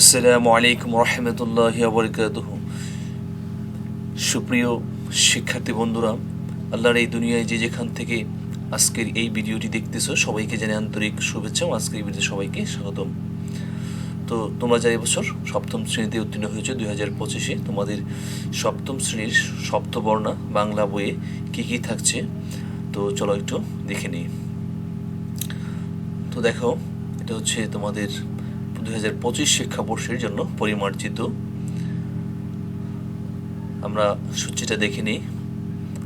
আসসালামু আলাইকুম রহমতুল্লাহ বরকাতুহ। সুপ্রিয় শিক্ষার্থী বন্ধুরা, আল্লাহর এই দুনিয়ায় যে যেখান থেকে আজকের এই ভিডিওটি দেখতেছো, সবাইকে জানে আন্তরিক শুভেচ্ছা আজকের এই ভিডিওতে সবাইকে স্বাগতম। তো তোমরা যারা এবছর সপ্তম শ্রেণীতে উত্তীর্ণ হয়েছে, দুই হাজার পঁচিশে, তোমাদের সপ্তম শ্রেণির সপ্তবর্ণা বাংলা বইয়ে কী কী থাকছে, তো চলো একটু দেখে নিই। তো দেখো, এটা হচ্ছে তোমাদের দুই হাজার পঁচিশ শিক্ষাবর্ষের জন্য পরিমার্জিত। আমরা সূচিটা দেখে নিই।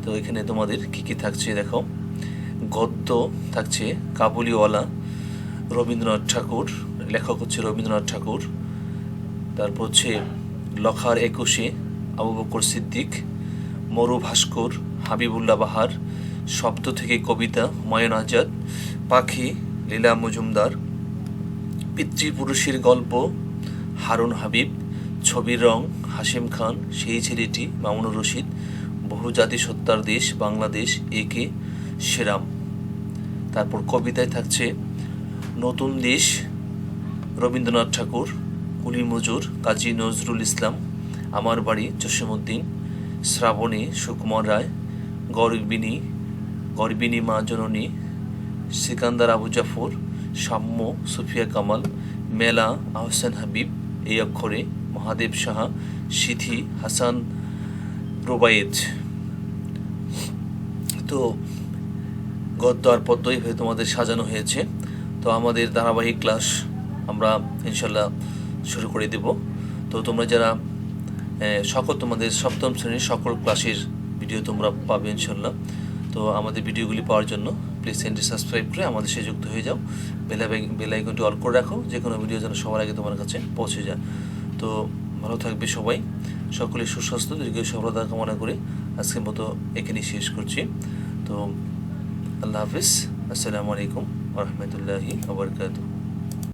তো এখানে তোমাদের কি কি থাকছে দেখো। গদ্য থাকছে কাবুলিওয়ালা, রবীন্দ্রনাথ ঠাকুর, লেখক হচ্ছে রবীন্দ্রনাথ ঠাকুর। তারপর হচ্ছে লখার একুশে আবু বকর সিদ্দিক, মরু ভাস্কর, হাবিবুল্লাহ বাহার, শব্দ থেকে কবিতা, হুমায়ুন আজাদ, পাখি, লীলা মজুমদার পিতৃপুরুষের গল্প, হারুন হাবিব, ছবির রং হাসিম খান, সেই ছেলেটি, মামুনুর রশিদ, বহুজাতি সত্তার দেশ, বাংলাদেশ, একে সেরাম। তারপর কবিতায় থাকছে, নতুন দেশ, রবীন্দ্রনাথ ঠাকুর, কুলি মজুর, কাজী নজরুল ইসলাম, আমার বাড়ি, জসীমউদ্দিন, শ্রাবণী, সুকুমার রায়, গর্বিনী গর্বিনী মা জননী, সিকান্দার আবু জাফর সাম্য সুফিয়া কামাল, মেলা, আহসান হাবিব, এই অক্ষরে মহাদেব সাহা, সিথি, হাসান রোবায়েজ তো গদ্য আর পদ্য এইভাবে তোমাদের সাজানো হয়েছে। তো আমাদের ধারাবাহিক ক্লাস আমরা ইনশাল্লাহ শুরু করে দেব। তো তোমরা যারা সকল তোমাদের সপ্তম শ্রেণির সকল ক্লাসের ভিডিও তোমরা পাবে ইনশাল্লাহ তো আমাদের ভিডিওগুলি পাওয়ার জন্য প্লিজ চ্যানেলটি সাবস্ক্রাইব করে আমাদের সাথে যুক্ত হয়ে যাও। বেলা বেল অল করে রাখো, যে কোনো ভিডিও যেন সবার আগে তোমার কাছে পৌঁছে যায়। তো ভালো থাকবে সবাই। সকলে সুস্বাস্থ্য, দীর্ঘ সফলতা কামনা করে আজকের মতো এখানেই শেষ করছি। তো আল্লাহ হাফিজ। আসসালামু আলাইকুম রহমতুল্লাহি আবরকাতু